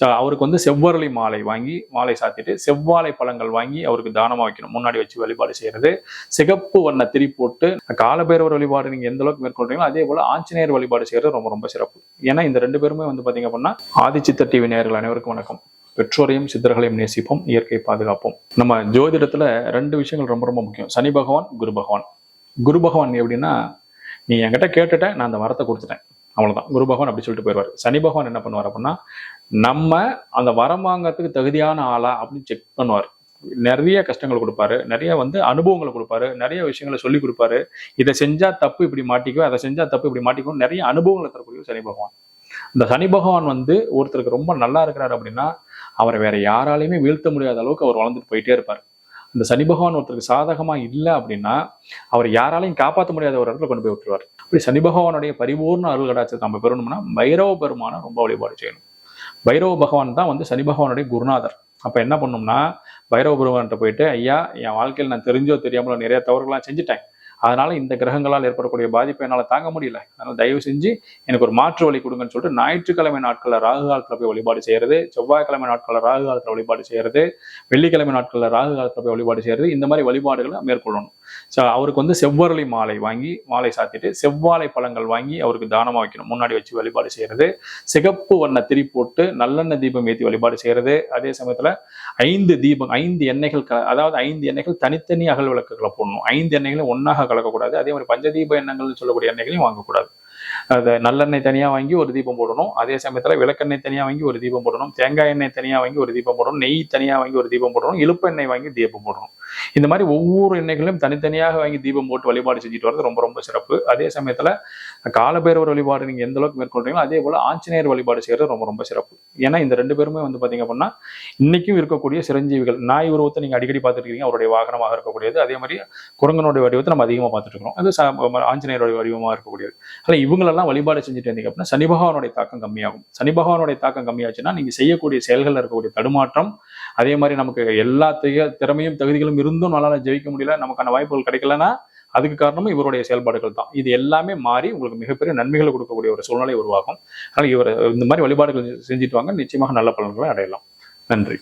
So அவருக்கு வந்து செவ்வரளி மாலை வாங்கி மாலை சாத்திட்டு செவ்வாழை பழங்கள் வாங்கி அவருக்கு தானமாக வைக்கணும். முன்னாடி வச்சு வழிபாடு செய்கிறது சிகப்பு வண்ண திரி போட்டு காலபைரவர் வழிபாடு நீங்கள் எந்த அளவுக்கு மேற்கொள்றீங்களோ அதே போல் ஆஞ்சநேயர் வழிபாடு செய்கிறது ரொம்ப ரொம்ப சிறப்பு. ஏன்னா இந்த ரெண்டு பேருமே வந்து பார்த்தீங்க அப்படின்னா ஆதிச்சித்த டிவி நேயர்கள் அனைவருக்கும் வணக்கம். பெற்றோரையும் சித்தர்களையும் நேசிப்போம் இயற்கை பாதுகாப்போம். நம்ம ஜோதிடத்துல ரெண்டு விஷயங்கள் ரொம்ப ரொம்ப முக்கியம். சனி பகவான் குரு பகவான். குரு பகவான் எப்படின்னா நீ என்கிட்ட கேட்டுட்ட நான் அந்த மரத்தை கொடுத்துட்டேன். அவ்வளோதான் குரு பகவான் அப்படி சொல்லிட்டு போயிடுவார் சனி பகவான் என்ன பண்ணுவார் அப்படின்னா நம்ம அந்த வரம் வாங்கறதுக்கு தகுதியான ஆளா அப்படின்னு செக் பண்ணுவார். நிறைய கஷ்டங்கள் கொடுப்பாரு. நிறைய வந்து அனுபவங்களை கொடுப்பாரு. நிறைய விஷயங்களை சொல்லி கொடுப்பாரு. இதை செஞ்சா தப்பு இப்படி மாட்டிக்கோ அதை செஞ்சா தப்பு இப்படி மாட்டிக்கோ நிறைய அனுபவங்களை தரக்கூடிய சனி பகவான். இந்த சனி பகவான் வந்து ஒருத்தருக்கு ரொம்ப நல்லா இருக்கிறாரு அப்படின்னா அவரை வேற யாராலையுமே வீழ்த்த முடியாத அளவுக்கு அவர் வளர்ந்துட்டு போயிட்டே இருப்பார். இந்த சனி பகவான் ஒருத்தருக்கு சாதகமா இல்லை அப்படின்னா அவர் யாராலையும் காப்பாற்ற முடியாத ஒரு இடத்துல கொண்டு போய் விட்டுருவார். அப்படி சனி பகவானுடைய பரிபூர்ண அருள் கடாச்சத்தை நம்ம பெறணும்னா பைரவ பெருமானை ரொம்ப வழிபாடு செய்யணும். பைரவ பகவான் தான் வந்து சனி பகவானுடைய குருநாதர். அப்போ என்ன பண்ணோம்னா பைரவ பகவான்கிட்ட போயிட்டு ஐயா என் வாழ்க்கையில் நான் தெரிஞ்சோ தெரியாமலோ நிறைய தவறுகள்லாம் செஞ்சுட்டேன். அதனால இந்த கிரகங்களால் ஏற்படக்கூடிய பாதிப்பை என்னால் தாங்க முடியல. அதனால தயவு செஞ்சு எனக்கு ஒரு மாற்று வழி கொடுங்கன்னு சொல்லிட்டு ஞாயிற்றுக்கிழமை நாட்களில் ராகு காலத்தில் போய் வழிபாடு செய்யறது செவ்வாய்க்கிழமை நாட்களில் ராகு காலத்தில் வழிபாடு செய்யறது வெள்ளிக்கிழமை நாட்களில் ராகு காலத்தில் போய் வழிபாடு செய்யறது இந்த மாதிரி வழிபாடுகளை மேற்கொள்ளணும். ஸோ அவருக்கு வந்து செவ்வரளி மாலை வாங்கி மாலை சாத்திட்டு செவ்வாழை பழங்கள் வாங்கி அவருக்கு தானமாக வைக்கணும். முன்னாடி வச்சு வழிபாடு செய்கிறது சிகப்பு வண்ண திரி போட்டு நல்லெண்ணெய் தீபம் ஏற்றி வழிபாடு செய்கிறது அதே சமயத்தில் ஐந்து தீபம் ஐந்து எண்ணெய்கள் க- அதாவது ஐந்து எண்ணெய்கள் தனித்தனி அகல் விளக்குகளை போடணும். ஐந்து எண்ணெய்களும் ஒன்றாக கலக்கக்கூடாது. அதே மாதிரி பஞ்சதீப எண்ணெய்கள்னு சொல்லக்கூடிய எண்ணெய்களையும் வாங்கக்கூடாது. அதை நல்லெண்ணெய் தனியாக வாங்கி ஒரு தீபம் போடணும். அதே சமயத்தில் விளக்கெண்ணெய் தனியாக வாங்கி ஒரு தீபம் போடணும். தேங்காய் எண்ணெய் தனியாக வாங்கி ஒரு தீபம் போடணும். நெய் தனியாக வாங்கி ஒரு தீபம் போடணும். இழுப்பெண்ணெய் வாங்கி தீபம் போடணும். இந்த மாதிரி ஒவ்வொரு எண்ணெய்களையும் தனித்தனியாக வாங்கி தீபம் போட்டு வழிபாடு செஞ்சுட்டு வரது ரொம்ப ரொம்ப சிறப்பு. அதே சமயத்தில் காலபைரவர் வழிபாடு நீங்கள் எந்த அளவுக்கு மேற்கொள்றீங்களோ அதே போல் ஆஞ்சநேயர் வழிபாடு செய்யறது ரொம்ப ரொம்ப சிறப்பு. ஏன்னா இந்த ரெண்டு பேருமே வந்து பார்த்தீங்க அப்படின்னா இன்னைக்கும் இருக்கக்கூடிய சிரஞ்சீவிகள் நாய் உருவத்தை நீங்கள் அடிக்கடி பார்த்துருக்கீங்க அவருடைய வாகனமாக இருக்கக்கூடியது. அதே மாதிரி குரங்கனுடைய வடிவத்தை நம்ம அதிகமாக பார்த்துட்டு இருக்கிறோம். அது ஆஞ்சநேயருடைய வடிவமாக இருக்கக்கூடியது. அதில் இவங்களெல்லாம் வழிபாடு செஞ்சுட்டு இருந்தீங்க அப்படின்னா சனி பகவானுடைய தாக்கம் கம்மியாகும். சனி பகவானுடைய தாக்கம் கம்மியாச்சுன்னா நீங்கள் செய்யக்கூடிய செயல்களில் இருக்கக்கூடிய தடுமாற்றம் அதே மாதிரி நமக்கு எல்லா திறமையும் தகுதிகளும் இருந்தும் நம்மளால ஜெயிக்க முடியல நமக்கான வாய்ப்புகள் கிடைக்கலன்னா அதுக்கு காரணமும் இவருடைய செயல்பாடுகள் தான். இது எல்லாமே மாறி உங்களுக்கு மிகப்பெரிய நன்மைகளை கொடுக்கக்கூடிய ஒரு சூழ்நிலை உருவாகும். அதனால் இவர் இந்த மாதிரி வழிபாடுகள் செஞ்சுட்டு வாங்க. நிச்சயமாக நல்ல பலன்களை அடையலாம். நன்றி.